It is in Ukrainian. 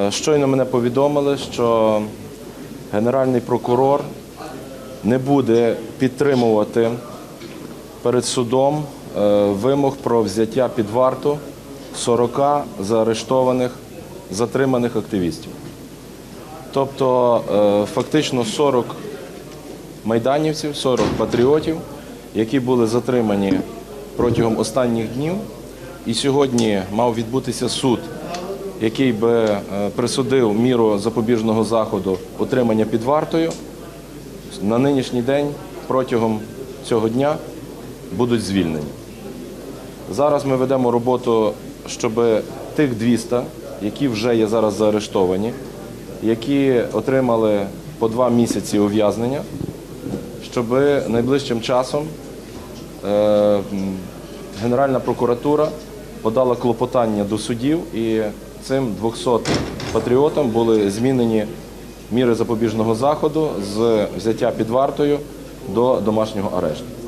Е, Щойно мене повідомили, що Генеральний прокурор не буде підтримувати перед судом е, вимог про взяття під варту 40 заарештованих затриманих активістів. Тобто е, фактично 40 майданівців, 40 патріотів, які були затримані протягом останніх днів. І сьогодні мав відбутися суд, який би е, присудив міру запобіжного заходу утримання під вартою. На нинішній день протягом цього дня будуть звільнені. Зараз ми ведемо роботу, щоб тих 200, які вже є зараз заарештовані, які отримали по два місяці ув'язнення, щоб найближчим часом е, Генеральна прокуратура подала клопотання до судів і цим 200 патріотам були змінені міри запобіжного заходу з взяття під вартою до домашнього арешту.